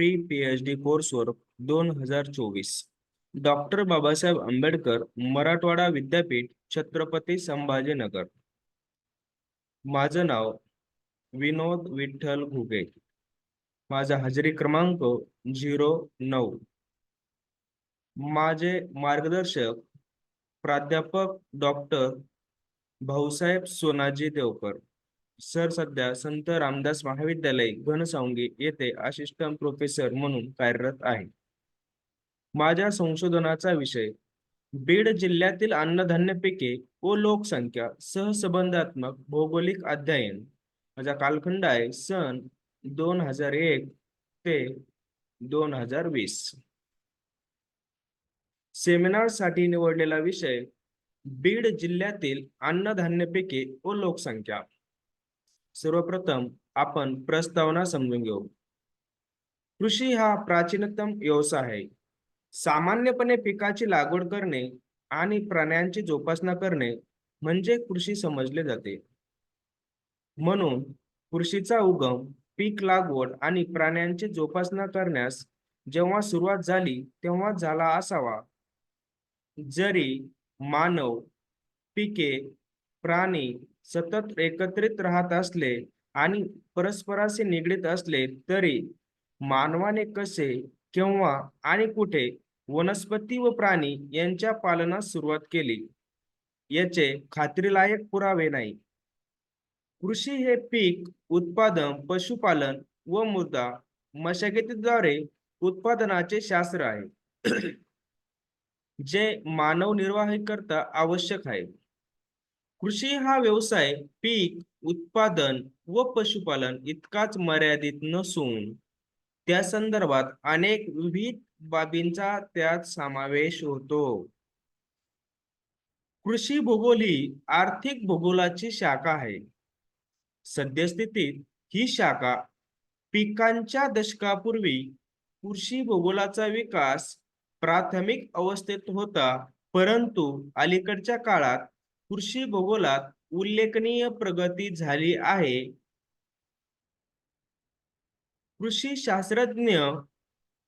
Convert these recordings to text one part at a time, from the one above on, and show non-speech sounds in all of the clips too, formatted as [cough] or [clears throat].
Pre P H D कोर्सवर दोन हजार चोवीस. डॉक्टर बाबासाहेब आंबेडकर मराठवाडा विद्यापीठ छत्रपती संभाजीनगर. माझं नाव विनोद विठ्ठल घुगे. माझा हजेरी क्रमांक झिरो नऊ. माझे मार्गदर्शक प्राध्यापक डॉक्टर भाऊसाहेब सोनाजी देवकर. सर सध्या संत रामदास महाविद्यालय घनसावंगी येथे असिस्टंट प्रोफेसर म्हणून कार्यरत आहे. माझ्या संशोधनाचा विषय बीड जिल्ह्यातील अन्नधान्य पिके व लोकसंख्या सहसंबंधात्मक भौगोलिक अध्ययन माझा कालखंड आहे सन दोन हजार एक ते दोन हजार वीस. सेमिनारसाठी निवडलेला विषय बीड जिल्ह्यातील अन्नधान्य पिके व लोकसंख्या. सर्वप्रथम आपण प्रस्तावना समजून घेऊ. कृषी हा प्राचीनतम व्यवसाय आहे. सामान्यपणे पिकाची लागवड करणे आणि प्राण्यांची जोपासना करणे म्हणजे कृषी समजले जाते. म्हणून कृषीचा उगम पीक लागवड आणि प्राण्यांची जोपासना करण्यास जेव्हा सुरुवात झाली तेव्हा झाला असावा. जरी मानव पिके प्राणी सतत एकत्रित राहत असले आणि परस्पराशी निगडीत असले तरी मानवाने कसे केव्हा आणि कुठे वनस्पती व प्राणी यांच्या पालनास सुरुवात केली? याचे खात्रीलायक पुरावे नाही. कृषी हे पीक उत्पादन पशुपालन व मृदा मशागतीद्वारे उत्पादनाचे शास्त्र आहे. जे मानव निर्वाह करता आवश्यक आहे. कृषी हा व्यवसाय पीक उत्पादन व पशुपालन इतकाच मर्यादित नसून त्या संदर्भात अनेक विविध बाबींचा त्यात समावेश होतो. कृषी भूगोल ही आर्थिक भूगोलाची शाखा आहे. सद्यस्थितीत ही शाखा पिकांच्या दशकापूर्वी कृषी भूगोलाचा विकास प्राथमिक अवस्थेत होता परंतु अलीकडच्या काळात कृषी भूगोलात उल्लेखनीय प्रगती झाली आहे. कृषी शास्त्रज्ञ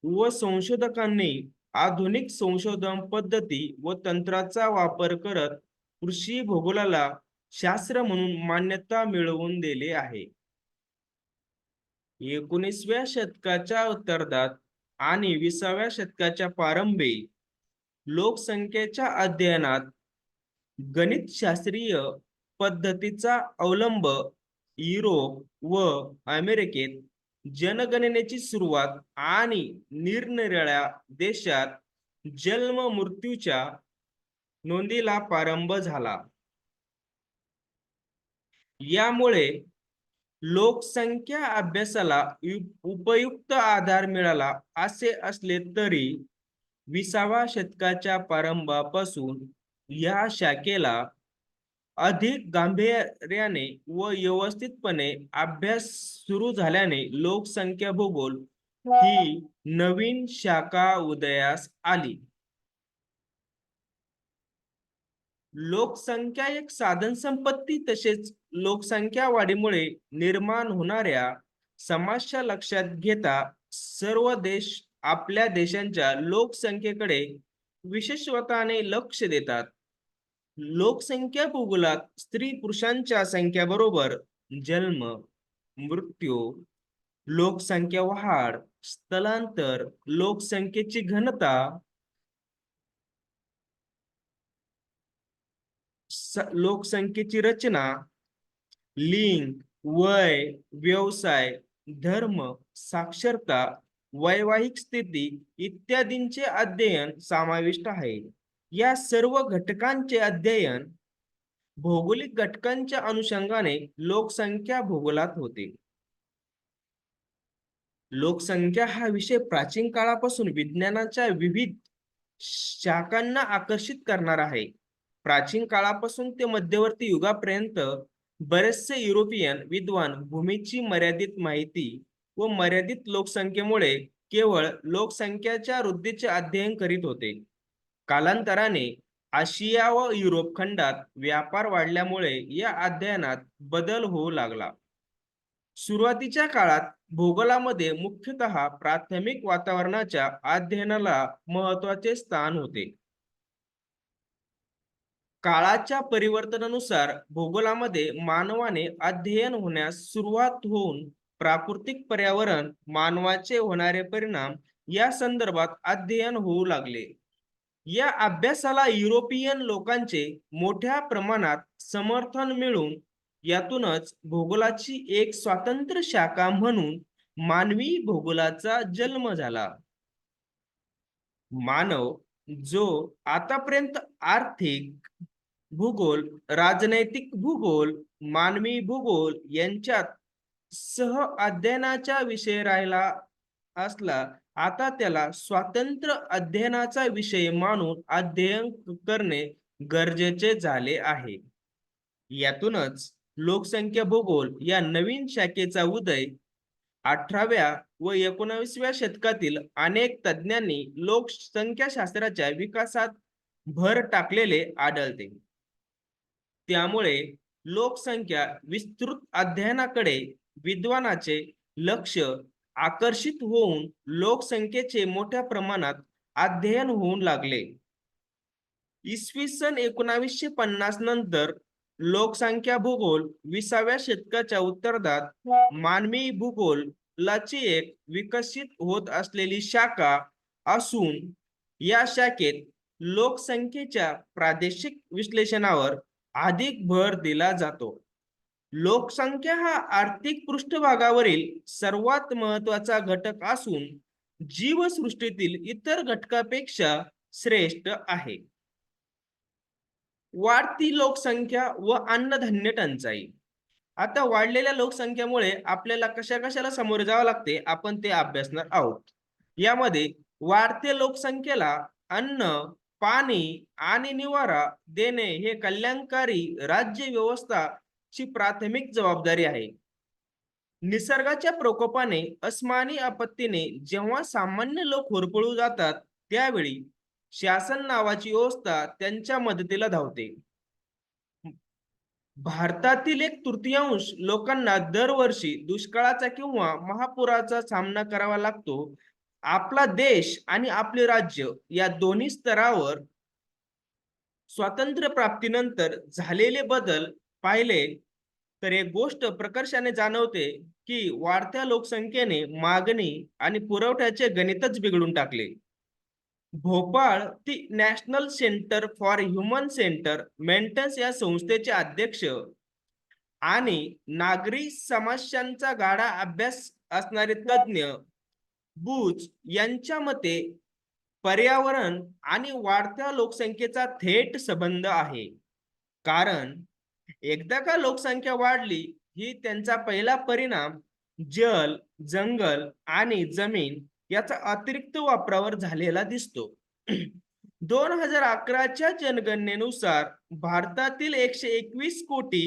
व संशोधकांनी आधुनिक संशोधन पद्धती व तंत्राचा वापर करत कृषी भूगोलाला शास्त्र म्हणून मान्यता मिळवून दिली आहे. एकोणीसव्या शतकाच्या उत्तरार्धात आणि विसाव्या शतकाच्या प्रारंभी लोकसंख्येच्या अध्ययनात गणितशास्त्रीय पद्धतीचा अवलंब युरोप व अमेरिकेत जनगणनेची सुरुवात आणि निरनिराळ्या देशात जन्म मृत्यूच्या नोंदीला प्रारंभ झाला. यामुळे लोकसंख्या अभ्यासाला उपयुक्त आधार मिळाला असे असले तरी विसाव्या शतकाच्या प्रारंभापासून या शाखेला अधिक गांभीर्याने व व्यवस्थितपणे अभ्यास सुरू झाल्याने लोकसंख्या भूगोल ही नवीन शाखा उदयास आली. लोकसंख्या एक साधन संपत्ती तसेच लोकसंख्या वाढीमुळे निर्माण होणाऱ्या समस्या लक्षात घेता सर्व देश आपल्या देशांच्या लोकसंख्येकडे विशेषत्वाने लक्ष देतात. लोकसंख्या भूगोलात स्त्री पुरुषांच्या संख्याबरोबर जन्म मृत्यू लोकसंख्या वाढ स्थलांतर लोकसंख्येची घनता लोकसंख्येची रचना लिंग वय व्यवसाय धर्म साक्षरता वैवाहिक स्थिती इत्यादींचे अध्ययन समाविष्ट आहे. या सर्व घटकांचे अध्ययन भौगोलिक घटकांच्या अनुषंगाने लोकसंख्या भूगोलात होते. लोकसंख्या हा विषय प्राचीन काळापासून विज्ञानाच्या विविध शाखांना आकर्षित करणार आहे. प्राचीन काळापासून ते मध्यवर्ती युगापर्यंत बरेचसे युरोपियन विद्वान भूमीची मर्यादित माहिती व मर्यादित लोकसंख्येमुळे केवळ लोकसंख्याच्या वृद्धीचे अध्ययन करीत होते. कालांतराने आशिया व युरोप खंडात व्यापार वाढल्यामुळे या अध्ययनात बदल होऊ लागला. सुरुवातीच्या काळात भूगोलामध्ये मुख्यतः प्राथमिक वातावरणाच्या अध्ययनाला महत्त्वाचे स्थान होते. काळाच्या परिवर्तनानुसार भूगोलामध्ये मानवाने अध्ययन होण्यास सुरुवात होऊन प्राकृतिक पर्यावरण मानवाचे होणारे परिणाम या संदर्भात अध्ययन होऊ लागले. या अभ्यासाला युरोपियन लोकांचे मोठ्या प्रमाणात समर्थन मिळून यातूनच भूगोलाची एक स्वातंत्र्य शाखा म्हणून मानवी भूगोलाचा जन्म झाला. मानव जो आतापर्यंत आर्थिक भूगोल राजनैतिक भूगोल मानवी भूगोल यांच्यात सह अध्ययनाचा विषय राहिला असला आता त्याला स्वातंत्र्य अध्ययनाचा विषय मानून अध्ययन करणे गरजेचे झाले आहे. यातूनच लोकसंख्या भूगोल या नवीन शाखेचा उदय अठराव्या व एकोणावीसव्या शतकातील अनेक तज्ञांनी लोकसंख्याशास्त्राच्या विकासात भर टाकलेले आढळते. त्यामुळे लोकसंख्या विस्तृत अध्ययनाकडे विद्वानाचे लक्ष आकर्षित होऊन लोकसंख्येचे मोठ्या प्रमाणात अध्ययन होऊन लागले. इसवी सन एकोणावीसशे पन्नास नंतर लोकसंख्या भूगोल विसाव्या शतकाच्या उत्तरार्धात मानवी भूगोलाची एक विकसित होत असलेली शाखा असून या शाखेत लोकसंख्येच्या प्रादेशिक विश्लेषणावर अधिक भर दिला जातो. लोकसंख्या हा आर्थिक पृष्ठभागावरील सर्वात महत्त्वाचा घटक असून जीवसृष्टीतील इतर घटकापेक्षा श्रेष्ठ आहे. वाढती लोकसंख्या व अन्नधान्य टंचाई. आता वाढलेल्या लोकसंख्येमुळे आपल्याला कशा कशाला सामोरे जावं लागते आपण ते अभ्यासणार आहोत. यामध्ये वाढते लोकसंख्येला अन्न पाणी आणि निवारा देणे हे कल्याणकारी राज्य व्यवस्था ची प्राथमिक जबाबदारी आहे. निसर्गाच्या प्रकोपाने अस्मानी आपत्तीने जेव्हा सामान्य लोक होरपळू जातात त्यावेळी शासन नावाची व्यवस्था त्यांच्या मदतीला धावते. भारतातील एक तृतीयांश लोकांना दरवर्षी दुष्काळाचा किंवा महापुराचा सामना करावा लागतो. आपला देश आणि आपले राज्य या दोन्ही स्तरावर स्वातंत्र्य प्राप्तीनंतर झालेले बदल पाहिले तर एक गोष्ट प्रकर्षाने जाणवते की वाढत्या लोकसंख्येने मागणी आणि पुरवठ्याचे गणितच बिघडून टाकले. भोपाळ ती national centre for human centre maintenance या संस्थेचे अध्यक्ष आणि नागरी समस्यांचा गाढा अभ्यास असणारे तज्ज्ञ बुच यांच्या मते पर्यावरण आणि वाढत्या लोकसंख्येचा थेट संबंध आहे. कारण एकदा का लोकसंख्या वाढली ही त्यांचा पहिला परिणाम जल जंगल आणि जमीन याचा अतिरिक्त वापरावर झालेला दिसतो. [clears throat] दोन हजार अकराच्या जनगणनेनुसार भारतातील एकशे एकवीस कोटी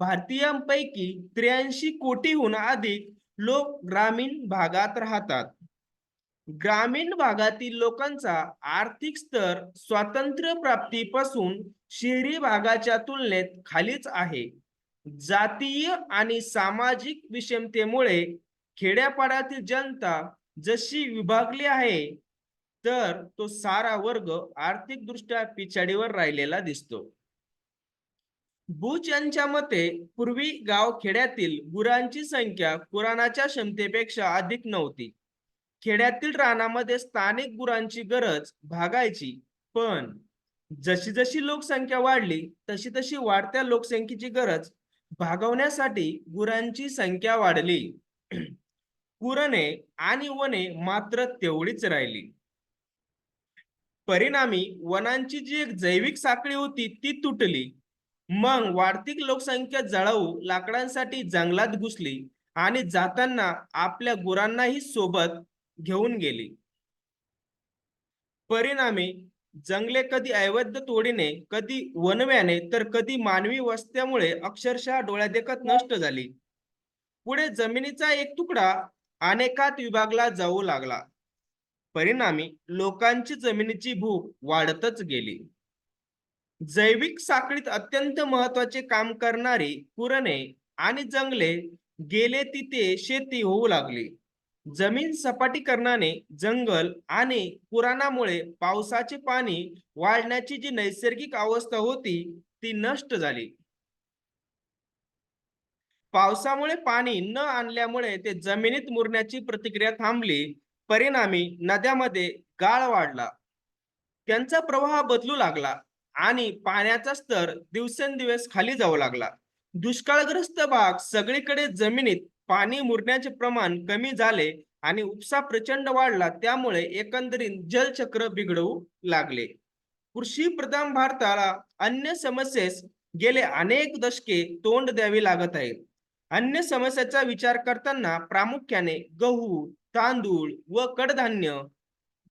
भारतीयांपैकी त्र्याऐंशी कोटीहून अधिक लोक ग्रामीण भागात राहतात. ग्रामीण भागातील लोकांचा आर्थिक स्तर स्वातंत्र्य प्राप्तीपासून शहरी भागाच्या तुलनेत खालीच आहे. जातीय आणि सामाजिक विषमतेमुळे खेड्यापाड्यातील जनता जशी विभागली आहे तर तो सारा वर्ग आर्थिकदृष्ट्या पिछाडीवर राहिलेला दिसतो. बुच यांच्या मते पूर्वी गाव खेड्यातील गुरांची संख्या कुराणाच्या क्षमतेपेक्षा अधिक नव्हती. खेड्यातील रानामध्ये स्थानिक गुरांची गरज भागायची. पण जशी जशी लोकसंख्या वाढली तशी तशी वाढत्या लोकसंख्येची गरज भागवण्यासाठी गुरांची संख्या वाढली. कुरणे आणि वने मात्र तेवढीच राहिली. परिणामी वनांची जी एक जैविक साखळी होती ती तुटली. मग वाढती लोकसंख्या जळवू लाकडांसाठी जंगलात घुसली आणि जाताना आपल्या गुरांनाही सोबत घेऊन गेली. परिणामी जंगले कधी अवैध तोडीने कधी वनव्याने तर कधी मानवी वस्त्यामुळे अक्षरशः डोळ्यादेखत नष्ट झाली. पुढे जमिनीचा एक तुकडा अनेकात विभागला जाऊ लागला. परिणामी लोकांची जमिनीची भूक वाढतच गेली. जैविक साखळीत अत्यंत महत्त्वाचे काम करणारी पुरणे आणि जंगले गेले तिथे शेती होऊ लागली. जमीन सपाटीकरणाने जंगल आणि पुराणामुळे पावसाचे पाणी वाढण्याची जी नैसर्गिक अवस्था होती ती नष्ट झाली. पावसामुळे पाणी न आणल्यामुळे ते जमिनीत मुरण्याची प्रतिक्रिया थांबली. परिणामी नद्यामध्ये गाळ वाढला. त्यांचा प्रवाह बदलू लागला आणि पाण्याचा स्तर दिवसेंदिवस खाली जाऊ लागला. दुष्काळग्रस्त भाग सगळीकडे जमिनीत पाणी मुरण्याचे प्रमाण कमी झाले आणि उपसा प्रचंड वाढला. त्यामुळे एकंदरीत जलचक्र बिघडवू लागले. कृषी प्रधान भारताला अन्य समस्येस गेले अनेक दशके तोंड द्यावी लागत आहे. अन्य समस्याचा विचार करताना प्रामुख्याने गहू तांदूळ व कडधान्य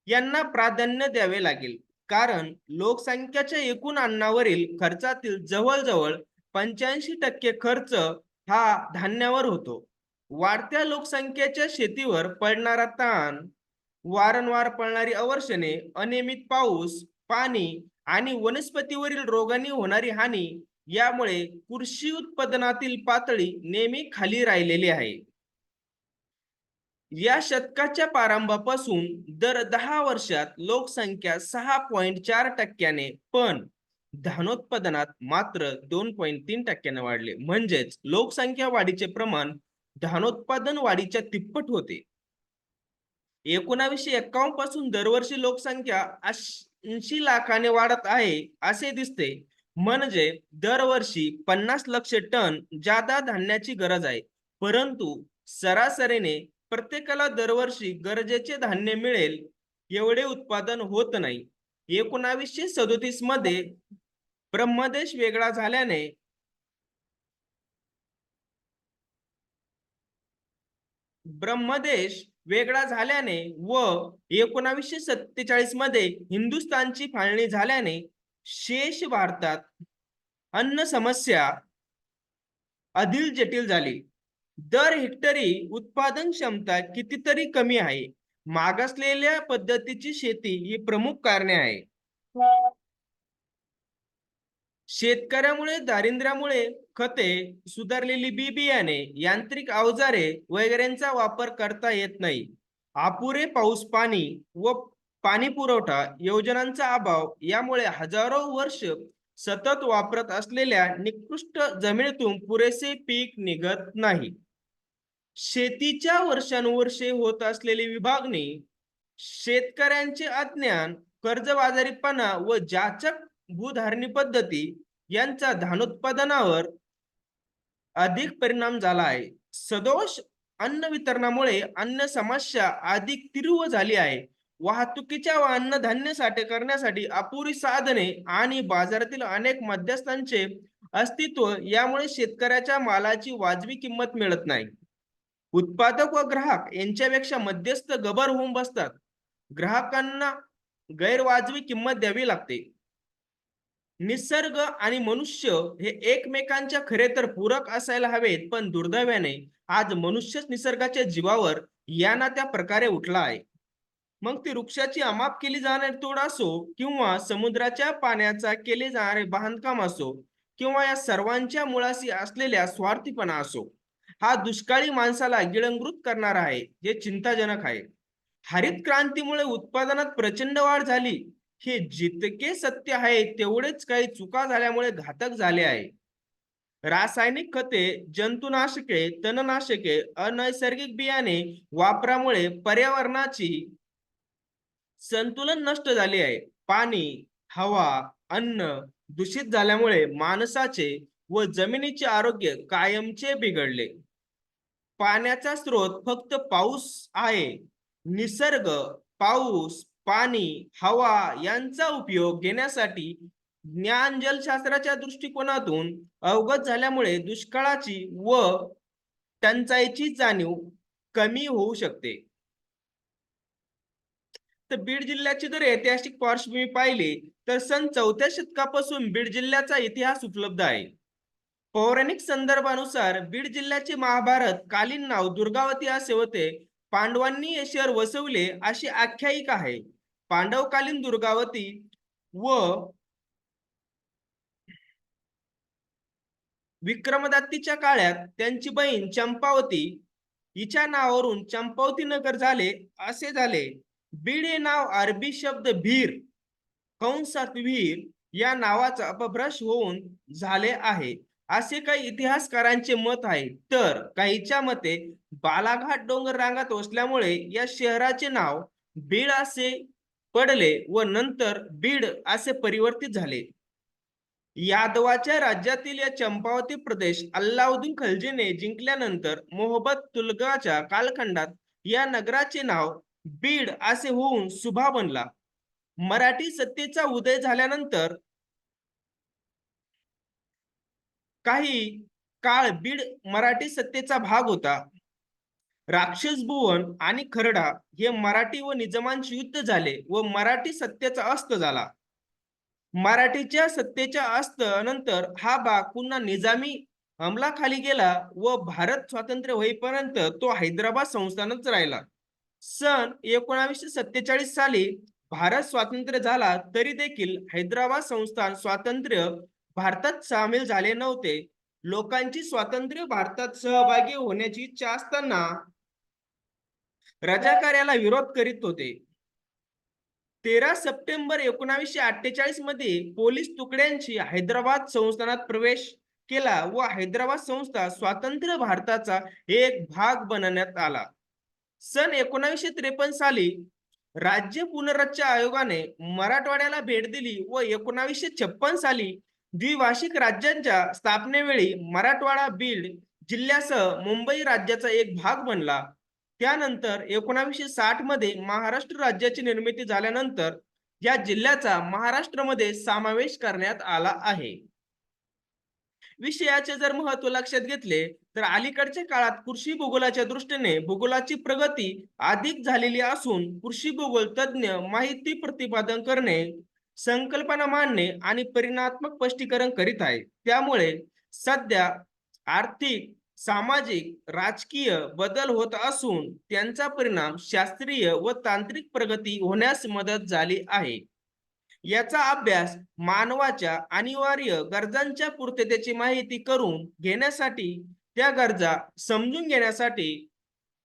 यांना प्राधान्य द्यावे लागेल. कारण लोकसंख्याच्या एकूण अन्नावरील खर्चातील जवळजवळ पंच्याऐंशी टक्के खर्च हा धान्यावर होतो. वाढत्या लोकसंख्येच्या शेतीवर पडणारा ताण वारंवार पडणारी अवर्षणे अनियमित पाऊस पाणी आणि वनस्पतीवरील रोगांनी होणारी हानी यामुळे कृषी उत्पादनातील पातळी नेहमी खाली राहिलेली आहे. या शतकाच्या प्रारंभापासून दर दहा वर्षात लोकसंख्या सहा पॉइंट चार टक्क्याने पण धानोत्पादनात मात्र दोन पॉइंट तीन टक्क्याने वाढले. म्हणजेच लोकसंख्या वाढीचे प्रमाण धानोत्पादन वाढीच्या तिप्पट होते. एकोणावीसशे एक्कावन्नपासून दरवर्षी लोकसंख्या ऐंशी लाखाने वाढत आहे असे दिसते. म्हणजे दरवर्षी पन्नास लक्ष टन जादा धान्याची गरज आहे. परंतु सरासरीने प्रत्येकाला दरवर्षी गरजेचे धान्य मिळेल एवढे उत्पादन होत नाही. एकोणावीसशे सदोतीसमध्ये ब्रह्मदेश वेगळा झाल्याने ब्रह्मदेश वेगळा झाल्याने व एकोणावीसशे सत्तेचाळीसमध्ये हिंदुस्थानची फाळणी झाल्याने शेष भारतात अन्न समस्या अधिक जटिल झाली. दर हेक्टरी उत्पादन क्षमता कितीतरी कमी आहे. मागासलेल्या पद्धतीची शेती ही प्रमुख कारणे आहे. शेतकऱ्यामुळे दारिद्र्यामुळे खते सुधारलेली बी बियाणे यांत्रिक अवजारे वगैरेंचा वापर करता येत नाही. अपुरे पाऊस पाणी व पाणी पुरवठा योजनांचा अभाव यामुळे हजारो वर्ष सतत वापरत असलेल्या निकृष्ट जमिनीतून पुरेसे पीक निघत नाही. शेतीच्या वर्षानुवर्षे होत असलेली विभागणी शेतकऱ्यांचे अज्ञान कर्जबाजारीपणा व जाचक भूधारणी पद्धती यांचा धानोत्पादनावर अधिक परिणाम झाला आहे. सदोष अन्न वितरणामुळे अन्न समस्या अधिक तीव्र झाली आहे. वाहतुकीच्या व अन्नधान्य साठे करण्यासाठी अपुरी साधने आणि बाजारातील अनेक मध्यस्थांचे अस्तित्व यामुळे शेतकऱ्याच्या मालाची वाजवी किंमत मिळत नाही. उत्पादक व ग्राहक यांच्यापेक्षा मध्यस्थ गबर होऊन बसतात. ग्राहकांना गैरवाजवी किंमत द्यावी लागते. निसर्ग आणि मनुष्य हे एकमेकांच्या खरे तर पूरक असायला हवेत पण दुर्दैवाने आज मनुष्यच निसर्गाच्या जीवावर या ना त्या प्रकारे उठला आहे. मग ती वृक्षाची अमाप केली जाणारी तोड असो किंवा समुद्राच्या पाण्याचा केले जाणारे बांधकाम असो किंवा या सर्वांच्या मुळाशी असलेल्या स्वार्थीपणा असो हा दुष्काळी माणसाला गिळंकृत करणार आहे जे चिंताजनक आहे. हरित क्रांतीमुळे उत्पादनात प्रचंड वाढ झाली हे जितके सत्य आहे तेवढेच काही चुका झाल्यामुळे घातक झाले आहे. रासायनिक खते जंतुनाशके तणनाशके अनैसर्गिक बियाणे वापरामुळे पर्यावरणाची संतुलन नष्ट झाले आहे. पाणी हवा अन्न दूषित झाल्यामुळे माणसाचे व जमिनीचे आरोग्य कायमचे बिघडले. पाण्याचा स्रोत फक्त पाऊस आहे. निसर्ग पाऊस पाणी हवा यांचा उपयोग घेण्यासाठी ज्ञान जलशास्त्राच्या दृष्टिकोनातून अवगत झाल्यामुळे दुष्काळाची व टंचाईची जाणीव कमी होऊ शकते. तर बीड जिल्ह्याची जर ऐतिहासिक पार्श्वभूमी पाहिली तर सन चौथ्या शतकापासून बीड जिल्ह्याचा इतिहास उपलब्ध आहे. पौराणिक संदर्भानुसार बीड जिल्ह्याचे महाभारत कालीन नाव दुर्गावती असे होते. पांडवांनी हे शहर वसवले अशी आख्यायिका आहे. पांडवकालीन दुर्गावती व विक्रमदत्तीच्या काळात त्यांची बहीण चंपावती हिच्या नावावरून चंपावती नगर झाले असे झाले. बीड हे नाव अरबी शब्द भीर कंसात वीर या नावाचा अपभ्रश होऊन झाले आहे. असे काही इतिहासकारांचे मत आहे. तर काहीच्या मते बालाघाट डोंगर रांगात वसल्यामुळे या शहराचे नाव बीड असे पडले व नंतर बीड असे परिवर्तित झाले. यादवाच्या राज्यातील या चंपावती प्रदेश अल्लाउद्दीन खलजीने जिंकल्यानंतर मोहब्बत तुलगाच्या कालखंडात या नगराचे नाव बीड असे होऊन सुभा बनला. मराठी सत्तेचा उदय झाल्यानंतर काही काळ बीड मराठी सत्तेचा भाग होता. राक्षस भुवन आणि खरडा हे मराठी व निजामांचे युद्ध झाले व मराठी सत्तेचा अस्त झाला. मराठीच्या सत्तेच्या अस्त नंतर हा भाग पुन्हा निजामी अंमलाखाली गेला व भारत स्वातंत्र्य होईपर्यंत तो हैदराबाद संस्थानच राहिला. सन एकोणावीसशे सत्तेचाळीस साली भारत स्वातंत्र्य झाला तरी देखील हैदराबाद संस्थान स्वातंत्र्य भारतात सामील झाले नव्हते. लोकांची स्वातंत्र्य भारतात सहभागी होण्याची इच्छा असताना रजाकार्याला विरोध करीत होते. तेरा सप्टेंबर एकोणावीसशे अठ्ठेचाळीसमध्ये पोलीस तुकड्यांची हैदराबाद संस्थानात प्रवेश केला व हैदराबाद संस्था स्वातंत्र्य भारताचा एक भाग बनवण्यात आला. सन एकोणावीसशे त्रेपन्न साली राज्य पुनर्रचना आयोगाने मराठवाड्याला भेट दिली व एकोणावीसशे छप्पन साली द्विभाषिक राज्यांच्या स्थापनेवेळी मराठवाडा बीड जिल्ह्यासह मुंबई राज्याचा एक भाग बनला. त्यानंतर एकोणावीसशे साठमध्ये महाराष्ट्र राज्याची निर्मिती झाल्यानंतर या जिल्ह्याचा महाराष्ट्रामध्ये समावेश करण्यात आला आहे. विषयाचे जर महत्त्व लक्षात घेतले तर अलीकडच्या काळात कृषी भूगोलाच्या दृष्टीने भूगोलाची प्रगती अधिक झालेली असून कृषी भूगोल तज्ञ माहिती प्रतिपादन करणे संकल्पना मांडणे आणि परिणात्मक स्पष्टीकरण करीत आहे. त्यामुळे सध्या आर्थिक सामाजिक राजकीय बदल होत असून त्यांचा परिणाम शास्त्रीय व तांत्रिक प्रगती होण्यास मदत झाली आहे. याचा अभ्यास मानवाच्या अनिवार्य गरजांच्या पूर्ततेची माहिती करून घेण्यासाठी त्या गरजा समजून घेण्यासाठी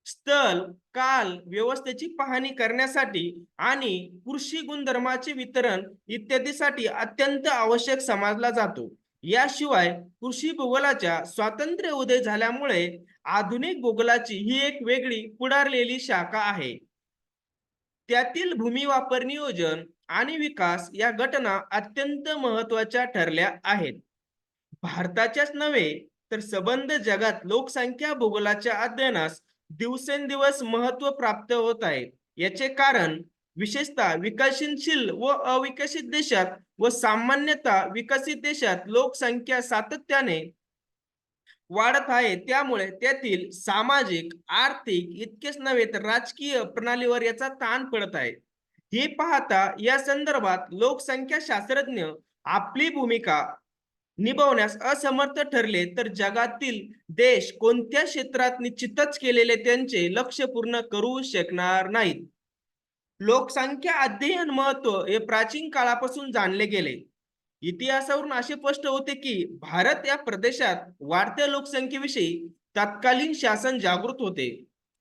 स्थल काल व्यवस्थेची पाहणी करण्यासाठी आणि कृषी गुणधर्माचे वितरण इत्यादीसाठी अत्यंत आवश्यक समजला जातो. याशिवाय कृषी भूगोलाच्या स्वातंत्र्य उदय झाल्यामुळे आधुनिक भूगोलाची ही एक वेगळी पुढारलेली शाखा आहे. त्यातील भूमी वापर नियोजन आणि विकास या घटना अत्यंत महत्त्वाच्या ठरल्या आहेत. भारताच्याच नव्हे तर सबंध जगात लोकसंख्या भूगोलाच्या अध्ययनास दिवसेंदिवस महत्त्व प्राप्त होत आहे. याचे कारण विशेषतः विकसनशील व अविकसित देशात व सामान्यतः विकसित देशात लोकसंख्या सातत्याने वाढत आहे. त्यामुळे त्यातील सामाजिक आर्थिक इतकेच नव्हे तर राजकीय प्रणालीवर याचा ताण पडत आहे. हे पाहता या संदर्भात लोकसंख्या शास्त्रज्ञ आपली भूमिका निभावण्यास असमर्थ ठरले तर जगातील देश कोणत्या क्षेत्रात निश्चितच केलेले त्यांचे लक्ष पूर्ण करू शकणार नाहीत. लोकसंख्या अध्ययन महत्त्व हे प्राचीन काळापासून जाणले गेले. इतिहासावरून असे स्पष्ट होते की भारत या प्रदेशात वाढत्या लोकसंख्येविषयी तत्कालीन शासन जागृत होते.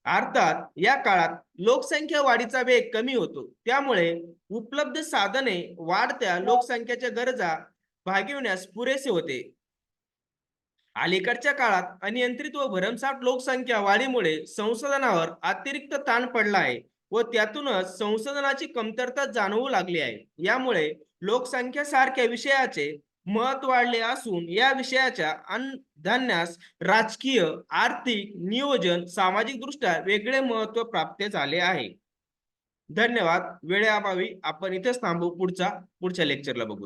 अर्थात या काळात लोकसंख्या वाढीचा वेग कमी होतो. त्यामुळे उपलब्ध साधने वाढत्या लोकसंख्येच्या गरजा भागविण्यास पुरेसे होते. अलीकडच्या काळात अनियंत्रित व भरमसाठ लोकसंख्या वाढीमुळे संशोधनावर अतिरिक्त ताण पडला आहे. व त्यातूनच संशोधनाची कमतरता जाणवू लागली आहे. यामुळे लोकसंख्या सारख्या विषयाचे महत्त्व वाढले असून या विषयाच्या अन्नधान्यास राजकीय आर्थिक नियोजन सामाजिक दृष्ट्या वेगळे महत्त्व प्राप्त झाले आहे. धन्यवाद. वेळेअभावी आपण इथेच थांबू. पुढचा पुढच्या लेक्चरला बघू